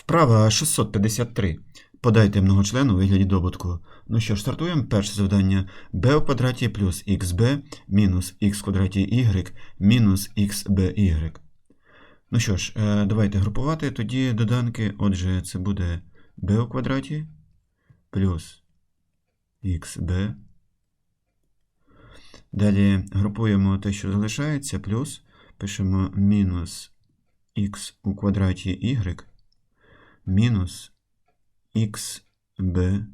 Вправа 653. Подайте многочлен у вигляді добутку. Ну що ж, стартуємо. Перше завдання b у квадраті плюс xb мінус x в квадраті y мінус xby. Ну що ж, е, давайте групувати тоді доданки. Отже, це буде b у квадраті плюс xb. Далі групуємо те, що залишається, плюс пишемо мінус x у квадраті y мінус xby.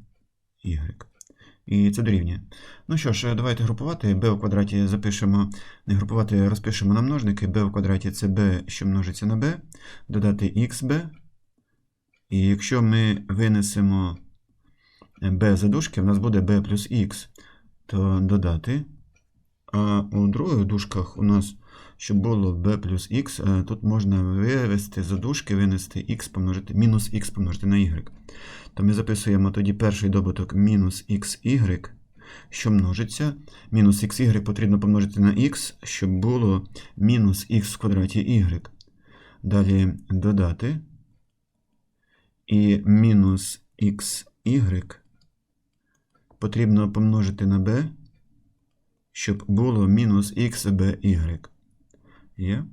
І це дорівнює. Ну що ж, давайте групувати. b у квадраті запишемо, не групувати, розпишемо на множники. b у квадраті це b, що множиться на b, додати xb. І якщо ми винесемо b за дужки, в нас буде b плюс x, то додати. А у других дужках у нас, щоб було b плюс x, тут можна вивести за дужки, винести x помножити, мінус x помножити на y. То ми записуємо тоді перший добуток мінус xy, що множиться. Мінус xy потрібно помножити на x, щоб було мінус x в квадраті y. Далі додати. І мінус xy потрібно помножити на b, щоб було мінус xby. Є?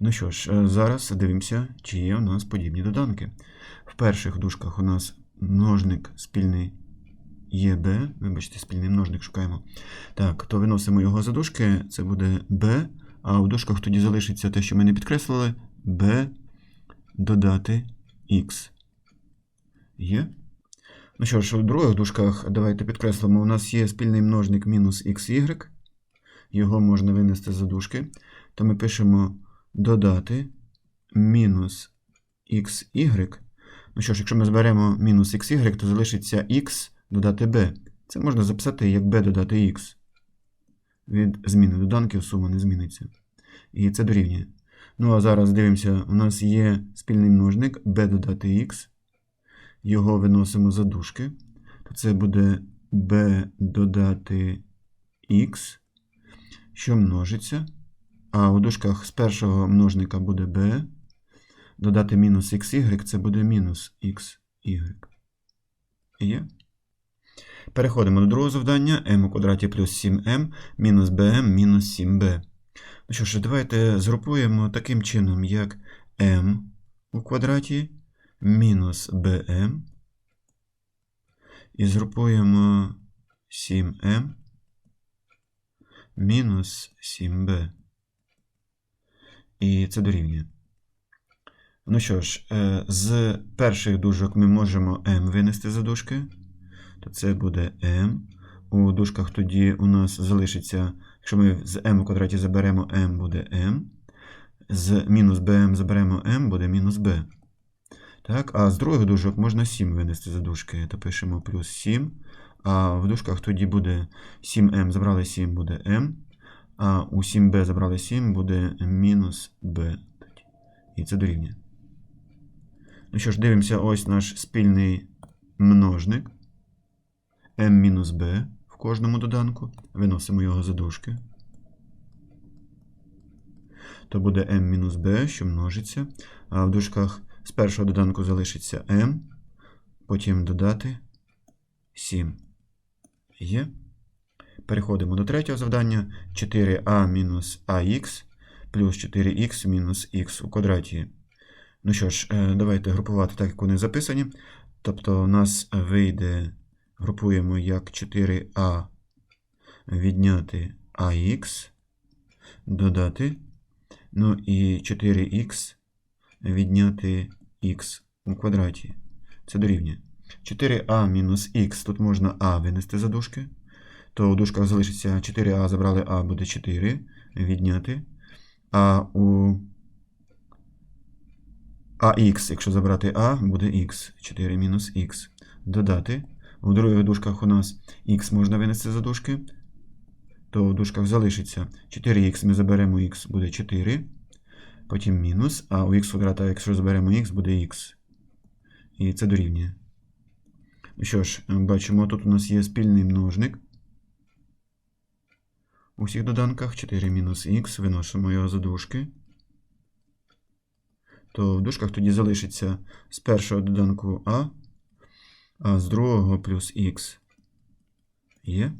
Ну що ж, е, зараз дивимося, чи є у нас подібні доданки. В перших дужках у нас множник спільний ЄБ. Вибачте, спільний множник шукаємо. Так, то виносимо його за дужки, це буде b, а в дужках тоді залишиться те, що ми не підкреслили, b додати x. Є? Ну що ж, у других дужках давайте підкреслимо, у нас є спільний множник мінус xy. Його можна винести за дужки. То ми пишемо додати мінус xy. Ну що ж, якщо ми зберемо мінус xy, то залишиться x додати b. Це можна записати як b додати x. Від зміни доданків сума не зміниться. І це дорівнює. Ну, а зараз дивимося, у нас є спільний множник b додати x. Його виносимо за дужки. То це буде b додати x, що множиться. А у дужках з першого множника буде b. Додати мінус xy, це буде мінус xy. Є? Переходимо до другого завдання. m у квадраті плюс 7m мінус bm мінус 7b. Ну що ж, давайте згрупуємо таким чином, як m у квадраті мінус bm. І згрупуємо 7m мінус 7b. І це дорівнює. Ну що ж, е, з перших дужок ми можемо m винести за дужки. То це буде m. У дужках тоді у нас залишиться, якщо ми з m у квадраті заберемо m, буде m. З мінус bm заберемо m, буде мінус b. Так, А з других дужок можна 7 винести за дужки. То пишемо плюс 7. А в дужках тоді буде 7m, забрали 7, буде m. А у 7b забрали 7, буде мінус b. І це дорівнює. Ну що ж, дивимося, ось наш спільний множник m-b в кожному доданку. Виносимо його за дужки. То буде m-b, що множиться. А в дужках з першого доданку залишиться m, потім додати 7. Є. Переходимо до третього завдання. 4а мінус ax плюс 4х мінус х у квадраті. Ну що ж, давайте групувати так, як вони записані. Тобто, у нас вийде, групуємо як 4а відняти ax, додати. Ну і 4х відняти х у квадраті. Це дорівнює. 4а мінус х, тут можна а винести за дужки. То у дужках залишиться 4а, забрали а, буде 4 відняти. А у АХ, якщо забрати А, буде х. 4 мінус х. Додати. У других дужках у нас х можна винести за дужки. То в дужках залишиться 4х, ми заберемо х, буде 4. Потім мінус. А у х квадрата, якщо заберемо х, буде х. І це дорівнює. Що ж, бачимо, тут у нас є спільний множник. У всіх доданках 4 мінус х, виносимо його за дужки. то в дужках тоді залишиться з першого доданку А, а з другого плюс х. Є.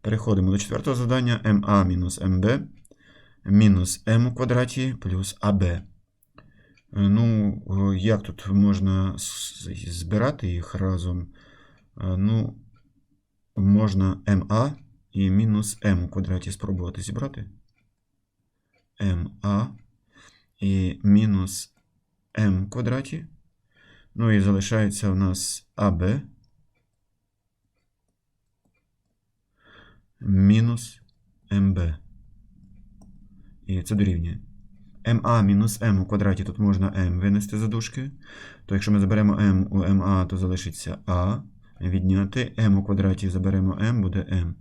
Переходимо до четвертого завдання МА мінус МБ мінус М у квадраті плюс АБ. Е, Ну, як тут можна збирати їх разом? Е, Ну, можна МА і мінус М у квадраті спробувати зібрати. МА і мінус М у квадраті. Ну і залишається у нас АБ мінус МБ. І це дорівнює. МА мінус М у квадраті тут можна М винести за дужки. То якщо ми заберемо М у МА, то залишиться А. Відняти М у квадраті заберемо М, буде М.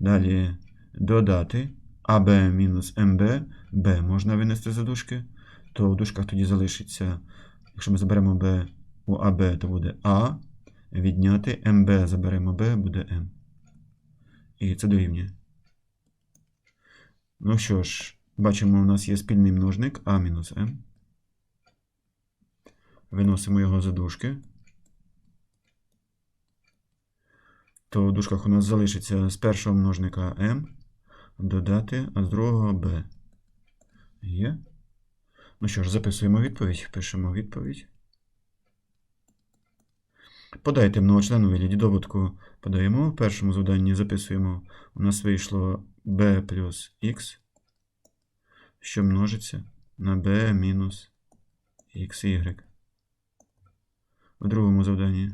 Далі додати АБ мінус МБ, Б можна винести за дужки. То в дужках тоді залишиться, якщо ми заберемо Б у АБ, то буде А. Відняти МБ заберемо Б, буде М. І це дорівнює. Ну що ж, бачимо, у нас є спільний множник А мінус М. Виносимо його за дужки. То в дужках у нас залишиться з першого множника М додати, а з другого Б. Є. Ну що ж, записуємо відповідь. Пишемо відповідь. Подайте многочлен у вигляді добутку. Подаємо. В першому завданні записуємо. У нас вийшло b плюс x, що множиться на b мінус xy. В другому завданні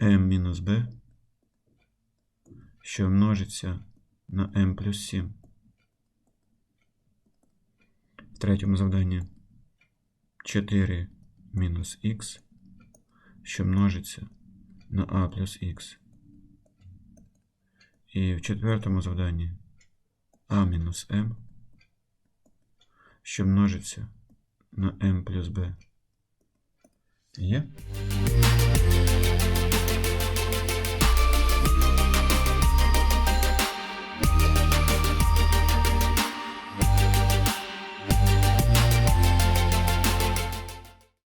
m мінус b, що множиться на m плюс 7. В третьому завданні 4 мінус х, що множиться на a плюс х. І в четвертому завданні а мінус m, що множиться на m плюс b. Є?